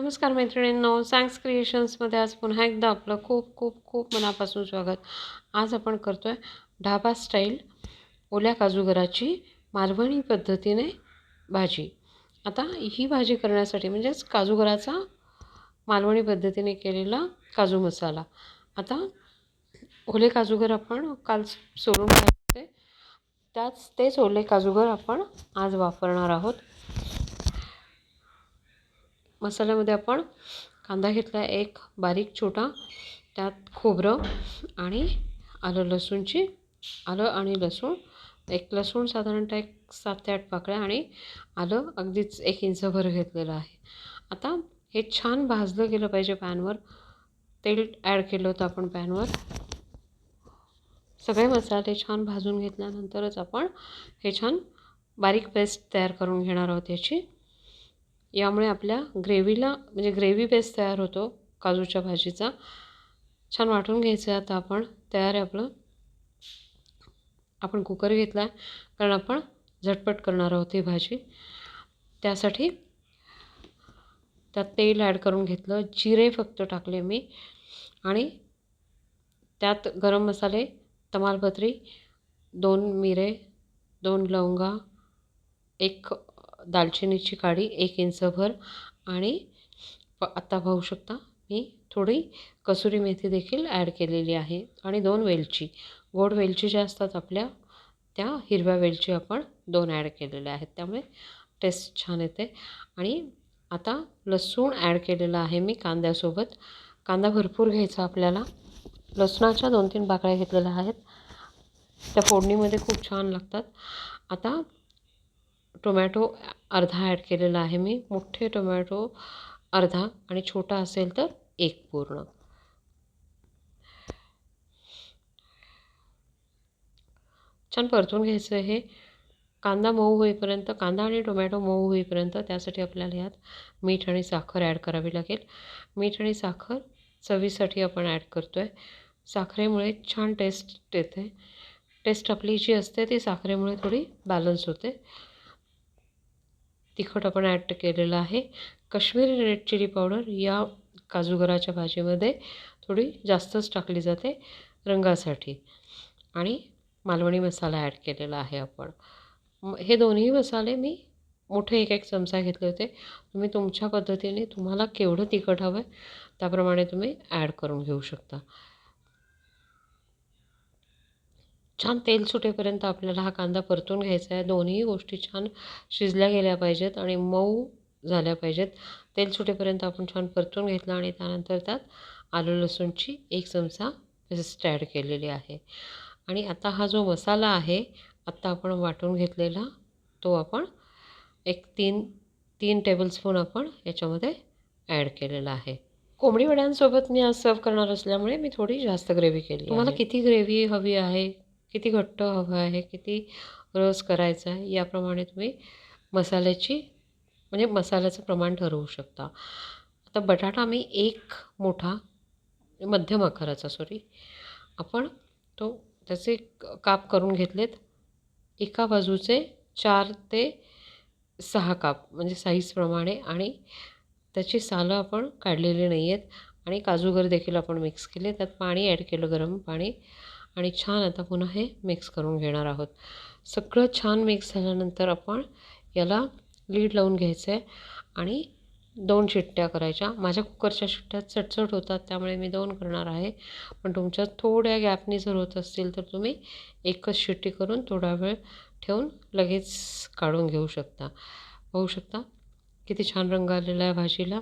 नमस्कार मैत्रिणींनो सांग्स क्रिएशन्समध्ये आज पुन्हा एकदा आपलं खूप खूप खूप मनापासून स्वागत. आज आपण करतो आहे ढाबा स्टाईल ओल्या काजूगराची मालवणी पद्धतीने भाजी. आता ही भाजी करण्यासाठी म्हणजेच काजूगराचा मालवणी पद्धतीने केलेला काजू मसाला. आता ओले काजूगर आपण काल सोलून टाकते त्याच तेच ओले काजूगर आपण आज वापरणार आहोत. मसाल्यामध्ये आपण कांदा घेतला एक बारीक छोटा त्यात खोबरं आणि आलं लसूणची आलं आणि लसूण. एक लसूण साधारणतः एक सात ते आठ पाकळ्या आणि आलं अगदीच एक इंचभर घेतलेलं आहे. आता हे छान भाजलं गेलं पाहिजे पॅनवर. तेल ॲड केलं होतं आपण पॅनवर. सगळे मसाले छान भाजून घेतल्यानंतरच आपण हे छान बारीक पेस्ट तयार करून घेणार आहोत याची. यामुळे आपल्या ग्रेव्हीला म्हणजे ग्रेव्ही बेस तयार होतो काजूच्या भाजीचा. छान वाटून घ्यायचं आहे आता आपण. तयार आहे आपलं. आपण कुकर घेतला आहे कारण आपण झटपट करणार आहोत ही भाजी. त्यासाठी त्यात तेल ॲड करून घेतलं. जिरे फक्त टाकले मी. आणि त्यात गरम मसाले तमालपत्री दोन मिरे दोन लवंगा एक दालचिनीची काडी एक इंचभर आणि आत्ता पाहू शकता मी थोडी कसुरी मेथी देखील ॲड केलेली आहे आणि दोन वेलची. गोड वेलची ज्या असतात आपल्या त्या हिरव्या वेलची आपण दोन ॲड केलेल्या आहेत. त्यामुळे टेस्ट छान येते. आणि आता लसूण ॲड केलेलं आहे मी कांद्यासोबत. कांदा भरपूर घ्यायचा आपल्याला. लसणाच्या दोन तीन बाकड्या घेतलेल्या आहेत. त्या फोडणीमध्ये खूप छान लागतात. आता टोमॅटो अर्धा ॲड केलेला आहे मी. मोठे टोमॅटो अर्धा आणि छोटा असेल तर एक पूर्ण. छान परतून घ्यायचं हे कांदा मऊ होईपर्यंत कांदा आणि टोमॅटो मऊ होईपर्यंत त्यासाठी आपल्याला यात मीठ आणि साखर ॲड करावी लागेल. मीठ आणि साखर चवीसाठी आपण ॲड करतो आहे साखरेमुळे छान टेस्ट येते. टेस्ट आपली जी असते ती साखरेमुळे थोडी बॅलन्स होते. तिखट आपण ॲड केलेलं आहे. कश्मीरी रेड चिली पावडर या काजूगराच्या भाजीमध्ये थोडी जास्तच टाकली जाते रंगासाठी. आणि मालवणी मसाला ॲड केलेला आहे आपण. हे दोन्ही मसाले मी मोठे एक एक चमचा घेतले होते. तुम्ही तुमच्या पद्धतीने तुम्हाला केवढं तिखट हवं आहे त्याप्रमाणे तुम्ही ॲड करून घेऊ शकता. छान तेल सुटेपर्यंत आपल्याला हा कांदा परतून घ्यायचा आहे. दोन्ही गोष्टी छान शिजल्या गेल्या पाहिजेत आणि मऊ झाल्या पाहिजेत. तेल सुटेपर्यंत आपण छान परतून घेतला आणि त्यानंतर त्यात आलू लसूणची एक चमचा पेस्ट ॲड केलेली आहे. आणि आता हा जो मसाला आहे आत्ता आपण वाटून घेतलेला तो आपण एक तीन तीन टेबलस्पून आपण याच्यामध्ये ॲड केलेला आहे. कोंबडी वड्यांसोबत मी आज सर्व करणार असल्यामुळे मी थोडी जास्त ग्रेव्ही केली तुम्हाला किती ग्रेव्ही हवी आहे? किती घट्ट हवं आहे किती रस करायचा आहे याप्रमाणे तुम्ही मसाल्याची म्हणजे मसाल्याचं प्रमाण ठरवू शकता. आता बटाटा मी एक मोठा मध्यम आकाराचा सॉरी आपण तो त्याचे काप करून घेतलेत. एका बाजूचे चार ते सहा काप म्हणजे साईजप्रमाणे आणि त्याची सालं आपण काढलेली नाही आहेत आणि काजूगर देखील आपण मिक्स केले त्यात पाणी ॲड केलं गरम पाणी. आणि छान आता पुन्हा हे मिक्स करून घेणार आहोत. सगळं छान मिक्स झाल्यानंतर आपण याला लीड लावून घ्यायचं आहे आणि दोन शिट्ट्या करायच्या. माझ्या कुकरच्या शिट्ट्या चटचट होतात त्यामुळे मी दोन करणार आहे. पण तुमच्या थोड्या गॅपने जर होत असतील तर तुम्ही एकच शिट्टी करून थोडा वेळ ठेवून लगेच काढून घेऊ शकता. पाहू शकता किती छान रंग आलेला आहे भाजीला.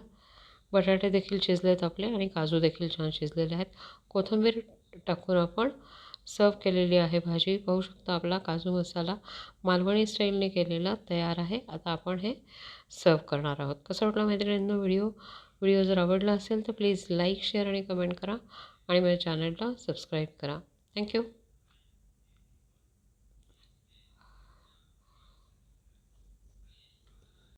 बटाटे देखील शिजले आहेत आपले आणि काजू देखील छान शिजलेले आहेत. कोथिंबीर टाकून आपण सर्व केलेली आहे भाजी. पाहू शकता आपला काजू मसाला मालवणी स्टाईलने केलेला तयार आहे. आता आपण हे सर्व करणार आहोत. कसं वाटलं मैत्रिणींनो व्हिडिओ? व्हिडिओ जर आवडला असेल तर प्लीज लाईक शेअर आणि कमेंट करा आणि माझ्या चॅनलला सबस्क्राईब करा. थँक्यू